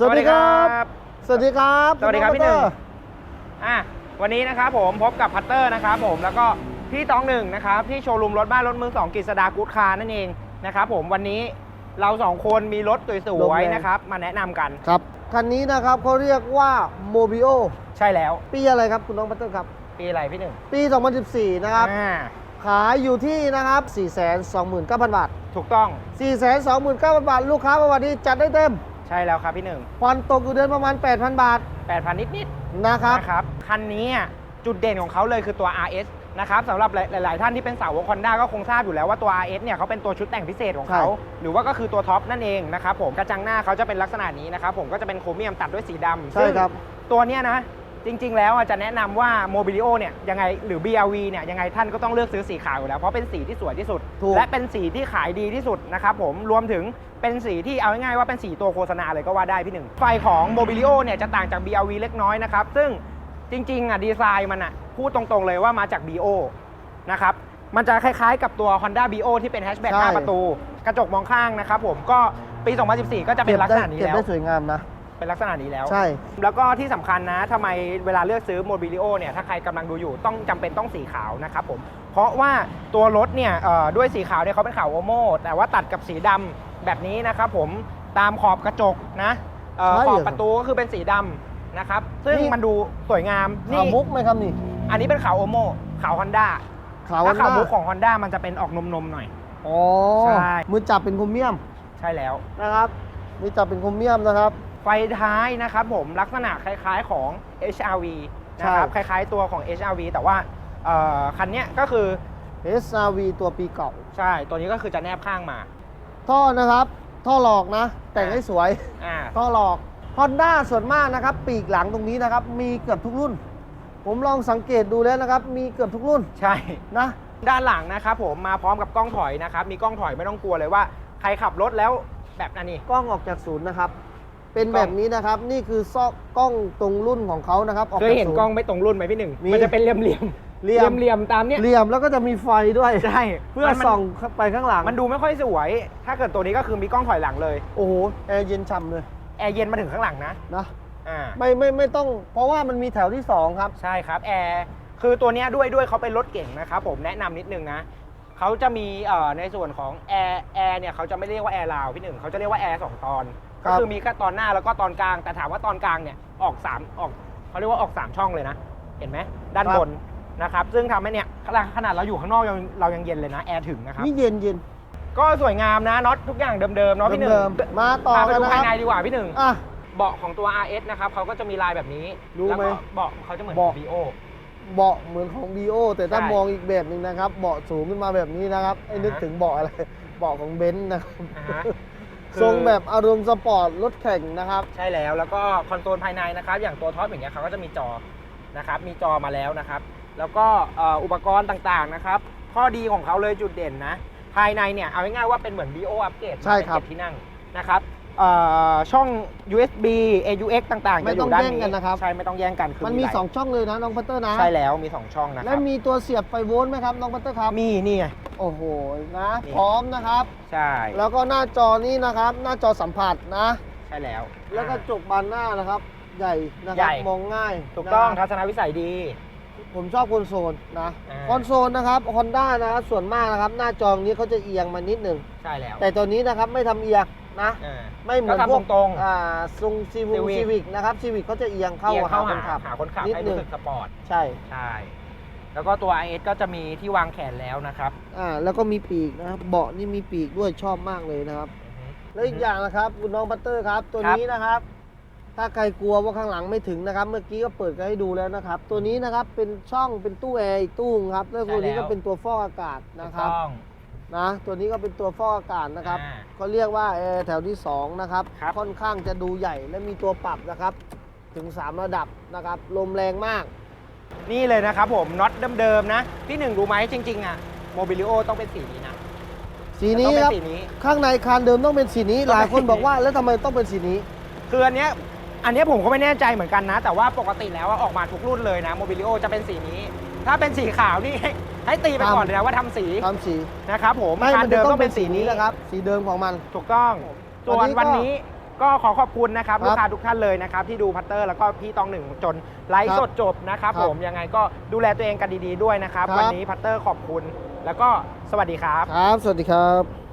สวัสดีครับ สวัสดีครับสวัสดีครับณพี่หนึ่งดรอะวันนี้นะครับผมพบกับพัตเตอร์นะครับผมแล้วก็พี่ตองหนึ่งนะครับที่โชว์รูมรถบ้านรถมือสองกฤษดากูดคาร์นั่นเองนะครับผมวันนี้เราสองคนมีรถสวยๆนะครับ มาแนะนำกันครับคันนี้นะครับเขาเรียกว่าโมบิโอใช่แล้ว ปีอะไรครับคุณน้องพัตเตอร์ครับ ปีอะไรพี่หนึ่งปี 2014 นะครับอ่าขายอยู่ที่นะครับ 429,000 บาท ถูกต้อง 429,000 บาท ลูกค้าประวัตินี้จัดได้เต็ม ใช่แล้วครับพี่หนึ่งผ่อนตกอยู่เดือนประมาณ 8,000 บาทแปดพันนิดๆนะครับนะครับคันนี้อะจุดเด่นของเขาเลยคือตัว RS นะครับสำหรับหลายๆท่านที่เป็นสาวกฮอนด้าก็คงทราบอยู่แล้วว่าตัว RS เนี่ยเขาเป็นตัวชุดแต่งพิเศษของเขา ใช่ หรือว่าก็คือตัวท็อปนั่นเองนะครับผมกระจังหน้าเขาจะเป็นลักษณะนี้นะครับผมก็จะเป็นโครเมียมตัดด้วยสีดำใช่ครับซึ่งตัวเนี้ยนะ จริง ๆ แล้วอะจะแนะนำว่า Mobilio เนี่ยยังไงหรือ BRV เนี่ยยังไงท่านก็ต้องเลือกซื้อสีขาวอยู่แล้ว เพราะเป็นสีที่สวยที่สุด ถูก และเป็นสีที่ขายดีที่สุดนะครับผมรวมถึงเป็นสีที่เอาง่ายๆว่าเป็นสีตัวโฆษณาเลยก็ว่าได้พี่หนึ่งไฟของ Mobilio เนี่ยจะต่างจาก BRV เล็กน้อยนะครับ ซึ่งจริงๆอะดีไซน์มันอะพูดตรงๆเลยว่ามาจาก BO นะครับมันจะคล้ายๆกับตัว Honda BO ที่เป็นแฮชแบ็กใช่หน้าประตู กระจกมองข้างนะครับผมก็ปี 2014 ก็จะเป็นลักษณะนี้เก็บแล้ว ได้สวยงามนะ เป็นลักษณะนี้แล้ว ใช่ แล้วก็ที่สำคัญนะทำไมเวลาเลือกซื้อโมบิลิโอเนี่ยถ้าใครกำลังดูอยู่ต้องจำเป็นต้องสีขาวนะครับผม เพราะว่าตัวรถเนี่ยเอ่อด้วยสีขาวเนี่ยเขาเป็นขาวโอโมแต่ว่าตัดกับสีดำแบบนี้นะครับผมตามขอบกระจกนะเอ่อใช่ขอบเหรอประตูก็คือเป็นสีดำนะครับ ซึ่งนี่ มันดูสวยงามขาวนี่มุกไหมครับนี่อันนี้เป็นขาวโอโมขาวฮอนด้าขาวถ้าขาวหน้มุกของฮอนด้ามันจะเป็นออกนมๆหน่อย อ๋อใช่ มือจับเป็นโครเมียมใช่แล้วนะครับมือจับเป็นโครเมียมนะครับ ไฟท้ายนะครับผมลักษณะคล้ายๆของ HRV นะครับคล้ายๆตัวของ HRV แต่ว่าเอ่อคันเนี้ยก็คือ SRV ตัวปีเก่า ใช่ ตัวนี้ก็คือจะแนบข้างมา ท่อนะครับ ท่อหลอกนะ แต่งให้สวยอ่าท่อหลอก Honda ส่วนมากนะครับ ปีกหลังตรงนี้นะครับ มีเกือบทุกรุ่น ผมลองสังเกตดูแล้วนะครับ มีเกือบทุกรุ่น ใช่ นะ ด้านหลังนะครับผมมาพร้อมกับกล้องถอยนะครับ มีกล้องถอยไม่ต้องกลัวเลยว่า ใครขับรถแล้วแบบนั้นนี่ กล้องออกจากศูนย์นะครับ เป็นกล้แบองบนี้นะครับ นี่คือซอกกล้องตรงรุ่นของเขานะครับออกเคจากยเห็นศูนย์กล้องไม่ตรงรุ่นไหมพี่หนึ่งมี มันจะเป็นเหลี่ยมเหลี่ยมเหลี่ยมเหลี่ยมๆตามเนี้ยเหลี่ยมแล้วก็จะมีไฟด้วย ใช่เพื่อมันส่องไปข้างหลังมันดูไม่ค่อยสวย ถ้าเกิดตัวนี้ก็คือมีกล้องถอยหลังเลยโอ้โหแอร์เย็นฉ่ำเลยแอร์เย็นมาถึงข้างหลังนะนะอ่าไม่ไม่ไม่ต้อง เพราะว่ามันมีแถวที่2ครับ ใช่ครับแอร์คือตัวเนี้ยด้วยด้วยเขาเป็นรถเก่งนะครับผมแนะนำนิดนึงนะ เขาจะมีเอ่อในส่วนของแอร์แอร์เนี่ยเขาจะไม่เรียกว่าแอร์ลาวพี่หนึ่งเขาจะเรียกว่าแอร์สองตอน ครัก็บ คือมีแค่ตอนหน้าแล้วก็ตอนกลาง แต่ถามว่าตอนกลางเนี่ยออกสามออกเขาเรียกว่าออกสามช่องเลยนะ เห็นไหมด้านบนนะครับ ซึ่งทำให้เนี่ยขนาดขนาดเราอยู่ข้างนอกยังเรายังเย็นเลยนะแอร์ถึงนะครับ นี่เย็นเย็นก็สวยงามนะน็อตทุกอย่างเดิมๆเนาะพี่หนึ่งเดิมๆมาต่อพาไปกันดูนะคภายรับในดีกว่าพี่หนึ่ง อะ เบาะของตัว RS นะครับเขาก็จะมีลายแบบนี้รู้ไหมแล้วก็เบาะเขาจะเหมือนเบาะบีโอ เบาะเหมือนของ BO แต่ถ้าใช่ มองอีกแบบหนึ่งนะครับเบาะสูงขึ้นมาแบบนี้นะครับไอ้นึกอ่าฮะถึงเบาะอะไรเบาะของเบนซ์นะครับอ่าฮะทรงแบบอารมณ์สปอร์ตรถแข่งนะครับ ใช่แล้วแล้วก็คอนโซลภายในนะครับ อย่างตัวท็อปอย่างเงี้ยเขาก็จะมีจอนะครับ มีจอมาแล้วนะครับ แล้วก็เอ่ออุปกรณ์ต่างๆนะครับ ข้อดีของเขาเลยจุดเด่นนะ ภายในเนี่ยเอาง่ายๆว่าเป็นเหมือน BO อัปเกรดใช่ครับ เป็นเจ็ดที่นั่งนะครับเอ่อ ช่อง USB AUX ต่างๆไม่จะอต้องยู่ด้านแย่งนี้กันนะครับ ใช่ ไม่ต้องแย่งกันคือมันมี หลาย2 ช่องเลยนะน้องพัตเตอร์นะใช่แล้วมี 2 ช่องนะคและรับมีตัวเสียบไฟโวลต์ไหมครับน้องพัตเตอร์ครับมีนี่ไง โอ้โหนะ นี่ พร้อมนะครับ ใช่แล้วก็หน้าจอนี้นะครับ หน้าจอสัมผัสนะ ใช่แล้ว แล้วก็จกบานหน้านะครับ ใหญ่นะคใหรับญ่มองง่ายถูกต้องนะคทัรับศนวิสัยดี ผมชอบคอนโซลนะอ่า คอนโซลนะครับฮอนด้านะครับส่วนมากนะครับ หน้าจอนี้เขาจะเอียงมานิดหนึ่งใช่แล้วแต่ตัวนี้นะครับไม่ทำเอียง นะอ่าไม่เหมือนก็ทำพวกตรงๆอ่าทรงซีวิ Civic ซีวิกนะครับซีวิกเขาจะเอียงเข้าเอียงเข้าหาคหานขับ หาคนขับนิดให้หนึ่รู้ง สึกสปอร์ต ใช่ใช่ แล้วก็ตัว IS ก็จะมีที่วางแขนแล้วนะครับอ่าแล้วก็มีปีกนะครับเบาะนี่มีปีกด้วยชอบมากเลยนะครับ แล้วอีกอย่างนะครับคุณน้องพัตเตอร์ครับตัวครับนี้นะครับ ถ้าใครกลัวว่าข้างหลังไม่ถึงนะครับ เมื่อกี้ก็เปิดกันให้ดูแล้วนะครับ ตัวนี้นะครับเป็นช่องเป็นตู้แอร์อีกตู้ครับแล้วตัวนี้ก็เป็นตัวฟอกอากาศนะครับถูกต้อง นะตัวนี้ก็เป็นตัวฟอกอากาศนะครับอ่าเขาเรียกว่าแอร์แถวที่สองนะครับครับ ค่อนข้างจะดูใหญ่และมีตัวปรับนะครับ ถึง 3 ระดับนะครับลมแรงมาก นี่เลยนะครับผมน็อตเดิมๆนะ พี่หนึ่งรู้ไหมจริงๆอะโมบิลิโอต้องเป็นสีนี้นะสีนี้ต้องเป็ครับสีนี้ ข้างในคานเดิมต้องเป็นสีนี้ต้องเป็นหลายคนสีนี้ บอกว่าแล้วทำไมต้องเป็นสีนี้ คืออันเนี้ยอันเนี้ยผมก็ไม่แน่ใจเหมือนกันนะ แต่ว่าปกติแล้วอะออกมาทุกรุ่นเลยนะโมบิลิโอจะเป็นสีนี้ ถ้าเป็นสีขาวนี่ให้ให้ตีไปก่อนเลยนะว่าทำสีทำสีนะครับผมไม่คัมันนเดิจะมต้อต้องงเป็เป็นนสีสีนี้นี้นะครับ สีเดิมของมันถูกต้องวัส่วนนนี้ก็วันนี้ก็ขอขอบคุณนะครับครับลูกค้าทุกท่านเลยนะครับที่ดูพัตเตอร์แล้วก็พี่ตองหนึ่งจนไลฟ์ครับสดจบนะครับครับผมยังไงก็ดูแลตัวเองกันดีๆด้วยนะครับครับ วันนี้พัตเตอร์ขอบคุณ แล้วก็สวัสดีครับ ครับ สวัสดีครับ